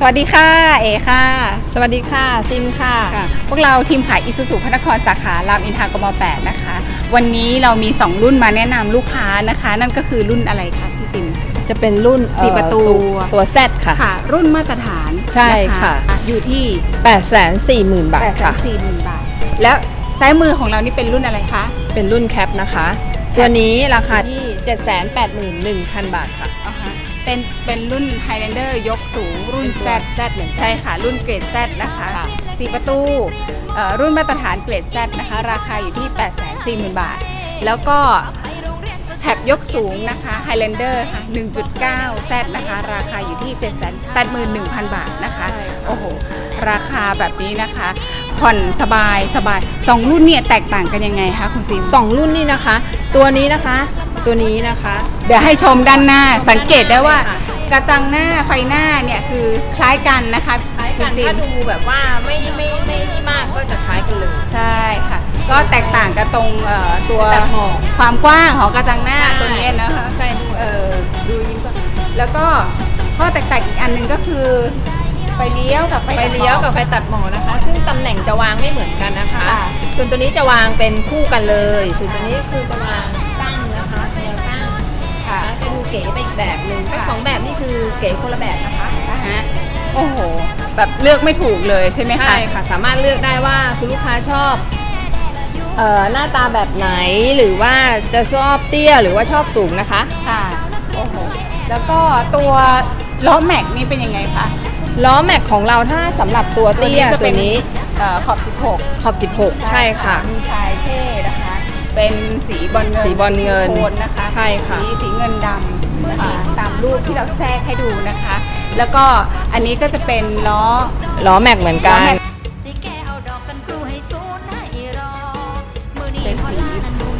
สวัสดีค่ะ เอค่ะ สวัสดีค่ะ ซิมค่ะค่ะ พวกเราทีมขายอิสุสุพระนครสาขารามอินทรากม8นะคะ วันนี้เรามี 2 รุ่นมาแนะนำลูกค้านะคะ นั่นก็คือรุ่นอะไรคะพี่ซิม จะเป็นรุ่นสี่ประตูเอ่อตัว Z ค่ะ ค่ะ รุ่นมาตรฐานใช่นค่ะอยู่ที่840,000 บาท8ค่ะ4 0 0 0 0บาท แล้วซ้ายมือของเรานี่เป็นรุ่นอะไรคะ เป็นรุ่นแคปนะคะ ตัวนี้ราคาที่ 781,000 บาทค่ะ อ่าฮะ เป็นเป็นรุ่น Highlander ยกสูงรุ่นเป็น Z ตัว Z เหมือนกัน ใช่ค่ะ รุ่นเกรด Z นะคะค่ะ สี่ประตูเอ่อรุ่นมาตรฐานเกรด Z นะคะ ราคาอยู่ที่ 840,000 บาท แล้วก็แท็บยกสูงนะคะ Highlander ค่ะ 1.9 Z นะคะ ราคาอยู่ที่ 781,000 บาทนะคะโอ้โห ราคาแบบนี้นะคะ ผ่อนสบายสบายสองรุ่นเนี่ยแตกต่างกันยังไงคะคุณซิม สองรุ่นนี้นะคะ ตัวนี้นะคะ ตัวนี้นะคะ เดี๋ยวให้ชมด้านหน้าสังเกตได้ว่าค่ะกระจังหน้าไฟหน้าเนี่ยคือคล้ายกันนะคะคล้ายกันคุณซิมถ้าดูแบบว่าไม่ไม่ไม่นี่มากก็จะคล้ายกันเลยใช่ค่ะ ก็แตกต่างกันตรงเอ่อตัวแต่หมอกความกว้างของกระจังหน้าตัวนี้นะคะใช่เออดูยิ้มก็แล้วก็ข้อแตกต่างอีกอันหนึ่งก็คือไฟเลี้ยวกับไฟไฟตัดหมอกเลี้ยวกับไฟตัดหมอกนะคะ ซึ่งตำแหน่งจะวางไม่เหมือนกันนะคะค่ะส่วนตัวนี้จะวางเป็นคู่กันเลย ส่วนตัวนี้คือจะวาง ค่ะจะดูเก๋ไปอีกแบบหนึ่งทั้งค่ะสองแบบนี่คือเก๋คนละแบบนะคะนะฮะโอ้โห แบบเลือกไม่ถูกเลยใช่ไหมคะ ใช่ค่ะ สามารถเลือกได้ว่าคุณลูกค้าชอบเอ่อหน้าตาแบบไหนหรือว่าจะชอบเตี้ยหรือว่าชอบสูงนะคะ ค่ะ โอ้โห แล้วก็ตัวล้อแม็กนี่เป็นยังไงคะ ล้อแม็กของเราถ้าสำหรับตัวเตี้ยจะตัเป็วนนี้ เอ่อขอบ16ขอบ16 ใช่ค่ะ มีชายเท่นะคะ เป็นสีบอลเงินสีบอลเงินโทนนะคะใช่ค่ะสีสีเงินดำนะคะตามรูปที่เราแทรกให้ดูนะคะ แล้วก็อันนี้ก็จะเป็นล้อล้อแม็กเหมือนกันล้อแม็กสิแกเอาดอกกันกลูให้ซูนให้รอมือนี้เป็นสี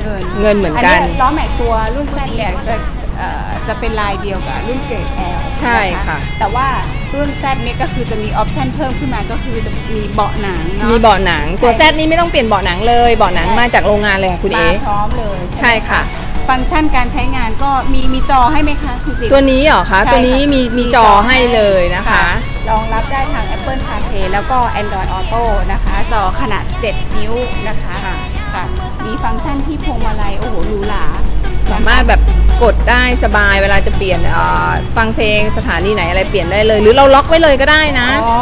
เงินเงินเหมือนกันล้อแม็กตัวรุ่นแซดเนี่ยจะเอ่อจะเป็นลายเดียวกับรุ่นเกรด L ใช่ค่ะ แต่ว่า รุ่น Z เนี่ยก็คือจะมีออปชันเพิ่มขึ้นมาก็คือจะมีเบาะหนังเนาะมีเบาะหนังตัวแซดนี้ไม่ต้องเปลี่ยนเบาะหนังเลยเบาะหนังมาจากโรงงานเลยค่ะคุณเอมาพร้อมเลย ใช่ค่ะ ฟังก์ชันการใช้งานก็มีมีจอให้ไหมคะคุณสิตัวนี้เหรอคะใช่ตัวนี้ค่ะมีมีจอให้เลยนะคะรองรับได้ทาง Apple CarPlay แล้วก็ Android Auto นะคะ จอขนาด 7 นิ้วนะคะค่ะมีฟังก์ชันที่พวงมาลัยโอ้โหหรูหราสามารถแบบ กดได้สบายเวลาจะเปลี่ยนเอ่อฟังเพลงสถานีไหนอะไรเปลี่ยนได้เลย หรือเราล็อกไว้เลยก็ได้นะ อ๋อ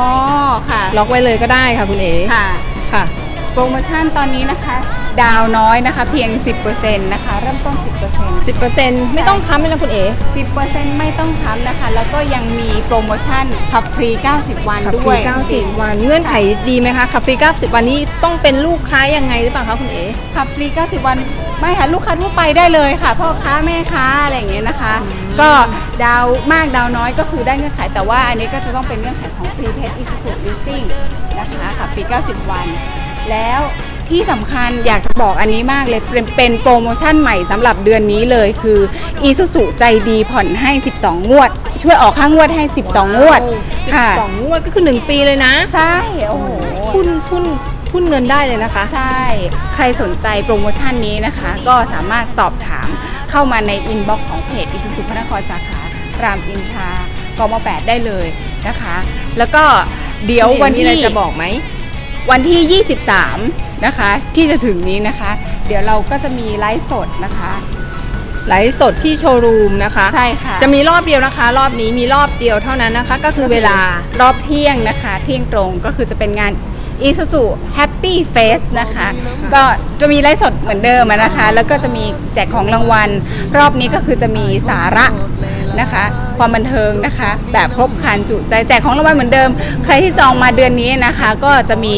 ค่ะ ล็อกไว้เลยก็ได้ค่ะคุณเอค่ะค่ะ โปรโมชั่นตอนนี้นะคะ ดาวน้อยนะคะ เพียง 10%นะคะ เริ่มต้น 10% 10%ไม่ต้องค้ำเลยนะคุณเอ10%ไม่ต้องค้ำนะคะ แล้วก็ยังมีโปรโมชั่นขับฟรี 90 วันขับด้ฟวรีย90 วัน เงื่อนไขดีไหมคะขับฟรี90 วันนี้ต้องเป็นลูกค้ายังไงหรือเปล่าคะคุณเอขับฟรี 90 วันไม่ค่ะลูกค้าทั่วไปได้เลยค่ะพ่อค้าแม่ค้าอะไรอย่างเงี้ยนะคะ ก็ดาวมากดาวน้อยก็คือได้เงื่อนไขแต่ว่าอันนี้ก็จะต้องเป็นเงื่อนไขของ Prepaid Isuzu Leasing นะคะขับฟรี 90 วัน แล้วที่สำคัญอยากจะบอกอันนี้มากเลยเป็นเป็นโปรโมชั่นใหม่สำหรับเดือนนี้เลยคือ Isuzu ใจดีผ่อนให้ 12 งวด ช่วยออกค่างวดให้ 12 งวดค่ะ สองงวดก็คือ 1 ปีเลยนะใช่ โอ้โหทุนทุนทุนเงินได้เลยนะคะ ใช่ ใครสนใจโปรโมชั่นนี้นะคะ ก็สามารถสอบถามเข้ามาในอินบ็อกซ์ของเพจอิสุสุพระนครสาขารามอินทรากม8ได้เลยนะคะ แล้วก็เดี๋ยววันมีอะไรที่ จะบอกไหม วันที่ 23 นะคะ ที่จะถึงนี้นะคะ เดี๋ยวเราก็จะมีไลฟ์สดนะคะไลฟ์สดที่โชว์รูมนะคะ ใช่ค่ะ จะมีรอบเดียวนะคะ รอบนี้มีรอบเดียวเท่านั้นนะคะ ก็คือเวลารอบเที่ยงนะคะ เที่ยงตรงก็คือจะเป็นงาน Isuzu Happy Face นะคะ ก็จะมีไลฟ์สดเหมือนเดิมอะนะคะ แล้วก็จะมีแจกของรางวัล รอบนี้ก็คือจะมีสาระ นะคะ ความบันเทิงนะคะ แบบครบครันจุใจแจกของรางวัลเหมือนเดิม ใครที่จองมาเดือนนี้นะคะ ก็จะมี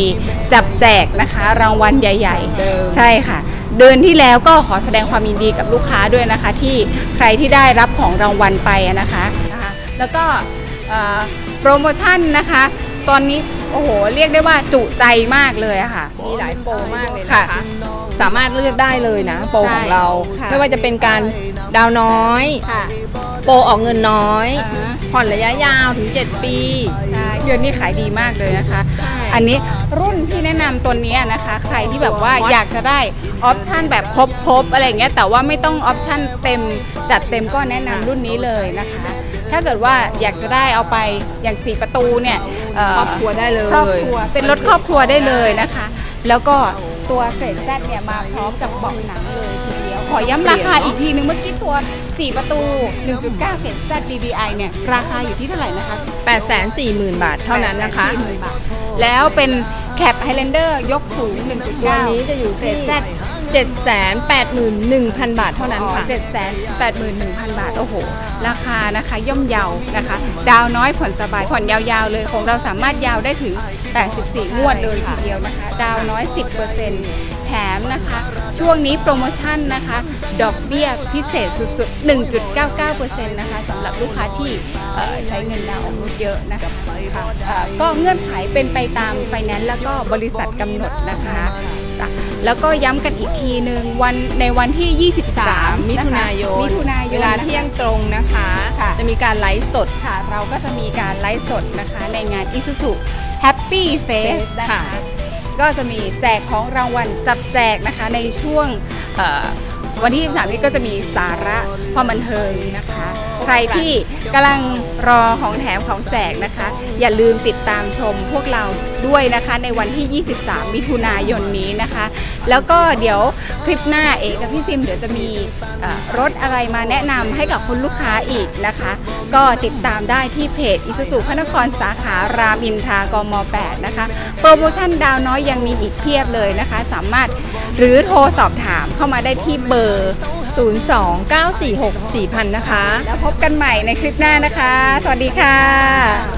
จับแจกนะคะ รางวัลใหญ่ ๆ ใช่ค่ะ เดือนที่แล้วก็ขอแสดงความยินดีกับลูกค้าด้วยนะคะ ที่ใครที่ได้รับของรางวัลไปอะนะคะนะคะ แล้วก็เอ่อโปรโมชั่นนะคะ ตอนนี้ โอ้โห เรียกได้ว่าจุใจมมากเลยอะค่ะ มีหลายโปรมากเลยค่ะนะคะ สามารถเลือกได้เลยนะ โปรใช่ของเราค่ะ ไม่ว่าจะเป็นการดาวน้อย ค่ะ โปรออกเงินน้อย อ่าฮะ ผ่อนระยะยาวถึง 7 ปี ใช่ เดือนนี้ขายดีมากเลยนะคะ ใช่ อันนี้รุ่นที่แนะนำตัวเนี้ยนะคะ ใครที่แบบว่าฮอตอยากจะได้ออปชันแบบครบๆอะไรอย่างเงี้ยแต่ว่าไม่ต้องออปชันเต็มจัดเต็มก็แนะนำรุ่นนี้เลยนะคะ ถ้าเกิดว่าอยากจะได้เอาไปอย่างสีประตูเนี่ยเครอบครัวได้เลย ครอบครัวเป็นรถครอบครัวได้เลยนะคะ แล้วก็ตัวเกรดแซเนี่ยมาพร้อมกับเบาะหนังเลยทีเดียวขอย้ำราคาอีกทีนึงเมื่อกี้ตัว 4 ประตู 1.9เกรดแซ DDI เนี่ยราคาอยู่ที่เท่าไหร่นะคะ840,000 บาทเท่านั้นนะคะ840,000บาทแล้วเป็นแคปไฮแลนเดอร์ยกสูง 1.9ตัวนี้จะอยู่ที่ เกรด Z 781,000 บาทเท่านั้นค่ะเจ็ดแสนแปดหมื่นหนึ่งพันบาท โอ้โห ราคานะคะย่อมเยานะคะ ดาวน้อยผ่อนสบาย ผ่อนยาวๆเลย ของเราสามารถยาวได้ถึง 84 งวดเลยทีเดียวนะคะ ดาวน้อย 10%แถมนะคะ ช่วงนี้โปรโมชั่นนะคะ ดอกเบี้ยพิเศษสุดๆ 1.99%นะคะสำหรับลูกค้าที่ใช้เงินดาวน์ออกรถเยอะนะคะก็เงื่อนไขเป็นไปตามไฟแนนซ์แล้วก็บริษัทกำหนดนะคะ จ้ะแล้วก็ย้ำกันอีกทีหนึ่งวันในวันที่ 23 มิถุนายนมิถุนายนเวลาเที่ยงตรงนะคะ ค่ะ จะมีการไลฟ์สด ค่ะ เราก็จะมีการไลฟ์สดนะคะ ในงาน Isuzu Happy Face นะคะ ค่ะ ก็จะมีแจกของรางวัลจับแจกนะคะในช่วงเอ่อวันที่ 23 นี้ก็จะมีสาระความบันเทิงนะคะใค รที่กำลังรอของแถมของแจกนะคะ อย่าลืมติดตามชมพวกเราด้วยนะคะ ในวันที่ 23 มิถุนายนนี้นะคะ แล้วก็เดี๋ยวคลิปหน้าเอกกับพี่ซิมเดี๋ยวจะมีรถอะไรมาแนะนำให้กับคุณลูกค้าอีกนะคะ ก็ติดตามได้ที่เพจอิสุสุพระนครสาขารามอินทรากม 8 นะคะ โปรโมชั่นดาวน้อยยังมีอีกเพียบเลยนะคะ สามารถหรือโทรสอบถามเข้ามาได้ที่เบอร์ 029464000 นะคะ แล้วพบกันใหม่ในคลิปหน้านะคะ สวัสดีค่ะ